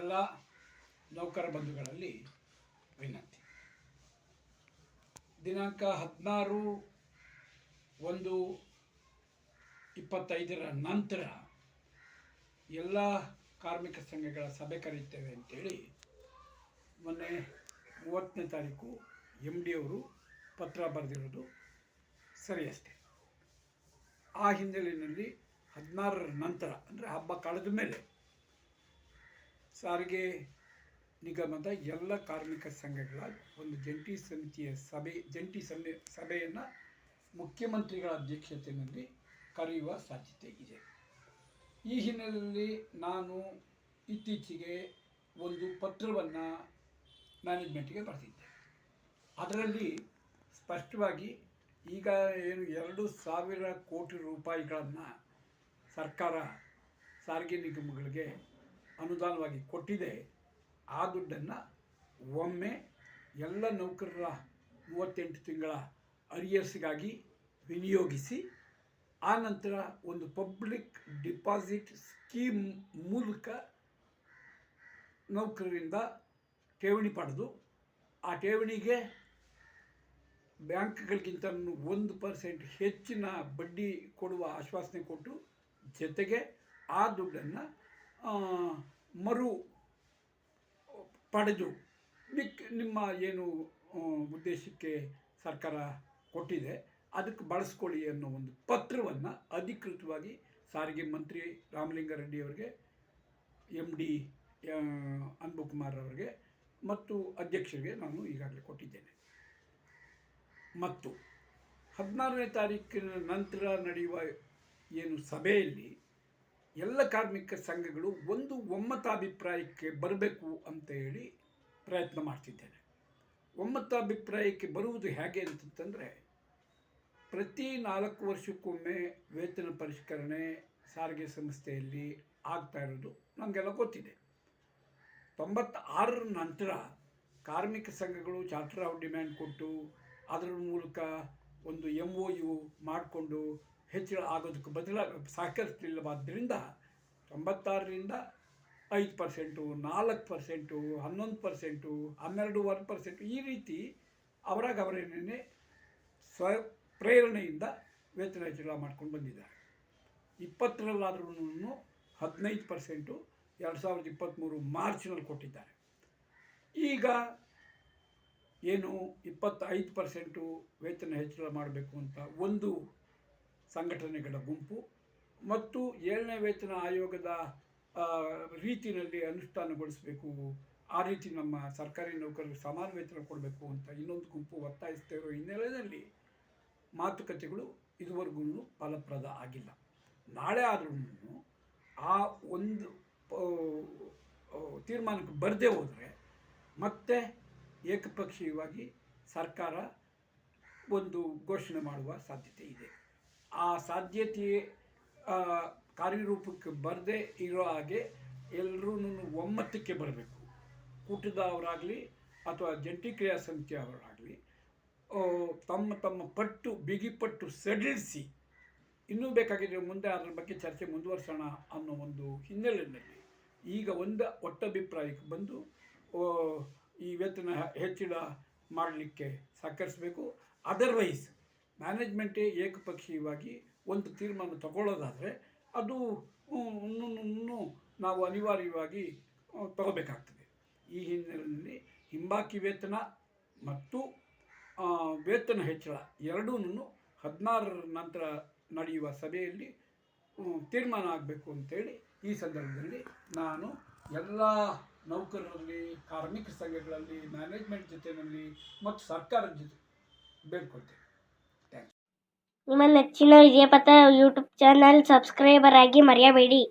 ಎಲ್ಲ ನೌಕರ ಬಂಧುಗಳಲ್ಲಿ ವಿನಂತಿ. ದಿನಾಂಕ ಹದಿನಾರು ಒಂದು ಇಪ್ಪತ್ತೈದರ ನಂತರ ಎಲ್ಲ ಕಾರ್ಮಿಕ ಸಂಘಗಳ ಸಭೆ ಕರೆಯುತ್ತೇವೆ ಅಂತೇಳಿ ಮೊನ್ನೆ ಮೂವತ್ತನೇ ತಾರೀಕು ಎಂ ಡಿ ಅವರು ಪತ್ರ ಬರೆದಿರೋದು ಸರಿ ಅಷ್ಟೇ. ಆ ಹಿನ್ನೆಲೆಯಲ್ಲಿ ಹದಿನಾರರ ನಂತರ, ಅಂದರೆ ಹಬ್ಬ ಕಳೆದ ಮೇಲೆ ಸಾರಿಗೆ ನಿಗಮದ ಎಲ್ಲ ಕಾರ್ಮಿಕ ಸಂಘಗಳ ಒಂದು ಜಂಟಿ ಸಮಿತಿಯ ಸಭೆ, ಜಂಟಿ ಸಭೆ, ಸಭೆಯನ್ನು ಮುಖ್ಯಮಂತ್ರಿಗಳ ಅಧ್ಯಕ್ಷತೆಯಲ್ಲಿ ಕರೆಯುವ ಸಾಧ್ಯತೆ ಇದೆ. ಈ ಹಿನ್ನೆಲೆಯಲ್ಲಿ ನಾನು ಇತ್ತೀಚೆಗೆ ಒಂದು ಪತ್ರವನ್ನು ಮ್ಯಾನೇಜ್ಮೆಂಟ್ಗೆ ಬರೆದಿದ್ದೆ. ಅದರಲ್ಲಿ ಸ್ಪಷ್ಟವಾಗಿ ಈಗ ಏನು ಎರಡು ಸಾವಿರ ಕೋಟಿ ರೂಪಾಯಿಗಳನ್ನು ಸರ್ಕಾರ ಸಾರಿಗೆ ನಿಗಮಗಳಿಗೆ ಅನುದಾನವಾಗಿ ಕೊಟ್ಟಿದೆ, ಆ ದುಡ್ಡನ್ನು ಒಮ್ಮೆ ಎಲ್ಲ ನೌಕರರ ಮೂವತ್ತೆಂಟು ತಿಂಗಳ ಅರಿಯರ್ಸ್ಗಾಗಿ ವಿನಿಯೋಗಿಸಿ, ಆ ನಂತರ ಒಂದು ಪಬ್ಲಿಕ್ ಡಿಪಾಸಿಟ್ ಸ್ಕೀಮ್ ಮೂಲಕ ನೌಕರರಿಂದ ಠೇವಣಿ ಪಡೆದು, ಆ ಠೇವಣಿಗೆ ಬ್ಯಾಂಕ್ಗಳಿಗಿಂತ ಒಂದು ಪರ್ಸೆಂಟ್ ಹೆಚ್ಚಿನ ಬಡ್ಡಿ ಕೊಡುವ ಆಶ್ವಾಸನೆ ಕೊಟ್ಟು, ಜೊತೆಗೆ ಆ ದುಡ್ಡನ್ನು ಮರು ಪಡೆದು ಮಿಕ್ ನಿಮ್ಮ ಏನು ಉದ್ದೇಶಕ್ಕೆ ಸರ್ಕಾರ ಕೊಟ್ಟಿದೆ, ಅದಕ್ಕೆ ಬಳಸ್ಕೊಳ್ಳಿ ಅನ್ನೋ ಒಂದು ಪತ್ರವನ್ನು ಅಧಿಕೃತವಾಗಿ ಸಾರಿಗೆ ಮಂತ್ರಿ ರಾಮಲಿಂಗಾರೆಡ್ಡಿ ಅವರಿಗೆ ಎಂ ಡಿ ಅನ್ಬುಕುಮಾರ್ ಅವರಿಗೆ ಮತ್ತು ಅಧ್ಯಕ್ಷರಿಗೆ ನಾನು ಈಗಾಗಲೇ ಕೊಟ್ಟಿದ್ದೇನೆ. ಮತ್ತು ಹದಿನಾರನೇ ತಾರೀಕಿನ ನಂತರ ನಡೆಯುವ ಏನು ಸಭೆಯಲ್ಲಿ ಎಲ್ಲ ಕಾರ್ಮಿಕ ಸಂಘಗಳು ಒಂದು ಒಮ್ಮತಾಭಿಪ್ರಾಯಕ್ಕೆ ಬರಬೇಕು ಅಂತ ಹೇಳಿ ಪ್ರಯತ್ನ ಮಾಡ್ತಿದ್ದೇನೆ. ಒಮ್ಮತಾಭಿಪ್ರಾಯಕ್ಕೆ ಬರುವುದು ಹೇಗೆ ಅಂತಂತಂದರೆ, ಪ್ರತಿ ನಾಲ್ಕು ವರ್ಷಕ್ಕೊಮ್ಮೆ ವೇತನ ಪರಿಷ್ಕರಣೆ ಸಾರಿಗೆ ಸಂಸ್ಥೆಯಲ್ಲಿ ಆಗ್ತಾ ಇರೋದು ನಮಗೆಲ್ಲ ಗೊತ್ತಿದೆ. ತೊಂಬತ್ತಾರರ ನಂತರ ಕಾರ್ಮಿಕ ಸಂಘಗಳು ಚಾರ್ಟರ್ ಆಫ್ ಡಿಮ್ಯಾಂಡ್ ಕೊಟ್ಟು ಅದರ ಮೂಲಕ ಒಂದು ಎಂ ಒ ಯು ಮಾಡಿಕೊಂಡು ಹೆಚ್ಚಳ ಆಗೋದಕ್ಕೆ ಬದಲ ಸಹಕರಿಸಲಿಲ್ಲವಾದ್ದರಿಂದ ತೊಂಬತ್ತಾರರಿಂದ ಐದು ಪರ್ಸೆಂಟು, ನಾಲ್ಕು ಪರ್ಸೆಂಟು, ಹನ್ನೊಂದು ಪರ್ಸೆಂಟು, ಹನ್ನೆರಡೂವರೆ ಪರ್ಸೆಂಟು ಈ ರೀತಿ ಅವರಾಗ ಅವರೇನೇ ಸ್ವ ಪ್ರೇರಣೆಯಿಂದ ವೇತನ ಹೆಚ್ಚಳ ಮಾಡ್ಕೊಂಡು ಬಂದಿದ್ದಾರೆ. ಇಪ್ಪತ್ತರಲ್ಲಾದ್ರೂ ಹದಿನೈದು ಪರ್ಸೆಂಟು ಎರಡು ಸಾವಿರದ ಇಪ್ಪತ್ತ್ಮೂರು ಮಾರ್ಚ್ನಲ್ಲಿ ಕೊಟ್ಟಿದ್ದಾರೆ. ಈಗ ಏನು ಇಪ್ಪತ್ತೈದು ಪರ್ಸೆಂಟು ವೇತನ ಹೆಚ್ಚಳ ಮಾಡಬೇಕು ಅಂತ ಒಂದು ಸಂಘಟನೆಗಳ ಗುಂಪು ಮತ್ತು ಏಳನೇ ವೇತನ ಆಯೋಗದ ರೀತಿಯಲ್ಲಿ ಅನುಷ್ಠಾನಗೊಳಿಸಬೇಕು. ಆ ರೀತಿ ನಮ್ಮ ಸರ್ಕಾರಿ ನೌಕರರಿಗೆ ಸಮಾನ ವೇತನ ಕೊಡಬೇಕು ಅಂತ ಇನ್ನೊಂದು ಗುಂಪು ಒತ್ತಾಯಿಸ್ತಾ ಇರೋ ಹಿನ್ನೆಲೆಯಲ್ಲಿ ಮಾತುಕತೆಗಳು ಇದುವರೆಗೂ ಫಲಪ್ರದ ಆಗಿಲ್ಲ. ನಾಳೆ ಆದ್ರೂ ಆ ಒಂದು ತೀರ್ಮಾನಕ್ಕೆ ಬರದೇ ಹೋದರೆ ಮತ್ತೆ ಏಕಪಕ್ಷೀಯವಾಗಿ ಸರ್ಕಾರ ಒಂದು ಘೋಷಣೆ ಮಾಡುವ ಸಾಧ್ಯತೆ ಇದೆ. ಆ ಸಾಧ್ಯತೆ ಕಾರ್ಯರೂಪಕ್ಕೆ ಬರದೇ ಇರೋ ಹಾಗೆ ಎಲ್ಲರೂ ಒಮ್ಮತಕ್ಕೆ ಬರಬೇಕು. ಕೂಟದವರಾಗಲಿ ಅಥವಾ ಜಂಟಿ ಕ್ರಿಯಾ ಸಮಿತಿಯವರಾಗಲಿ ತಮ್ಮ ತಮ್ಮ ಪಟ್ಟು ಬಿಗಿಪಟ್ಟು ಸಡಿಲಿಸಿ ಇನ್ನೂ ಬೇಕಾಗಿದೆ ಮುಂದೆ ಅದರ ಬಗ್ಗೆ ಚರ್ಚೆ ಮುಂದುವರ್ಸೋಣ ಅನ್ನೋ ಒಂದು ಹಿನ್ನೆಲೆಯಲ್ಲಿ ಈಗ ಒಂದು ಒಟ್ಟಭಿಪ್ರಾಯಕ್ಕೆ ಬಂದು ಈ ವೇತನ ಹೆಚ್ಚಳ ಮಾಡಲಿಕ್ಕೆ ಸಹಕರಿಸಬೇಕು. ಅದರ್ವೈಸ್ ಮ್ಯಾನೇಜ್ಮೆಂಟೇ ಏಕಪಕ್ಷೀಯವಾಗಿ ಒಂದು ತೀರ್ಮಾನ ತಗೊಳ್ಳೋದಾದರೆ ಅದು ನಾವು ಅನಿವಾರ್ಯವಾಗಿ ತಗೋಬೇಕಾಗ್ತದೆ. ಈ ಹಿನ್ನೆಲೆಯಲ್ಲಿ ಹಿಂಬಾಕಿ ವೇತನ ಮತ್ತು ವೇತನ ಹೆಚ್ಚಳ ಎರಡೂ ಹದಿನಾರರ ನಂತರ ನಡೆಯುವ ಸಭೆಯಲ್ಲಿ ತೀರ್ಮಾನ ಆಗಬೇಕು ಅಂತೇಳಿ ಈ ಸಂದರ್ಭದಲ್ಲಿ ನಾನು ಎಲ್ಲ ನೌಕರರಲ್ಲಿ, ಕಾರ್ಮಿಕ ಸಂಘಗಳಲ್ಲಿ, ಮ್ಯಾನೇಜ್ಮೆಂಟ್ ಜೊತೆಯಲ್ಲಿ ಮತ್ತು ಸರ್ಕಾರದ ಜೊತೆ ಬೇಡ್ಕೊಳ್ತೇನೆ. ನಿಮ್ಮ ನೆಚ್ಚಿನ ವಿಜಯಪಥ ಯೂಟ್ಯೂಬ್ ಚಾನಲ್ ಸಬ್ಸ್ಕ್ರೈಬರ್ ಆಗಿ ಮರೆಯಬೇಡಿ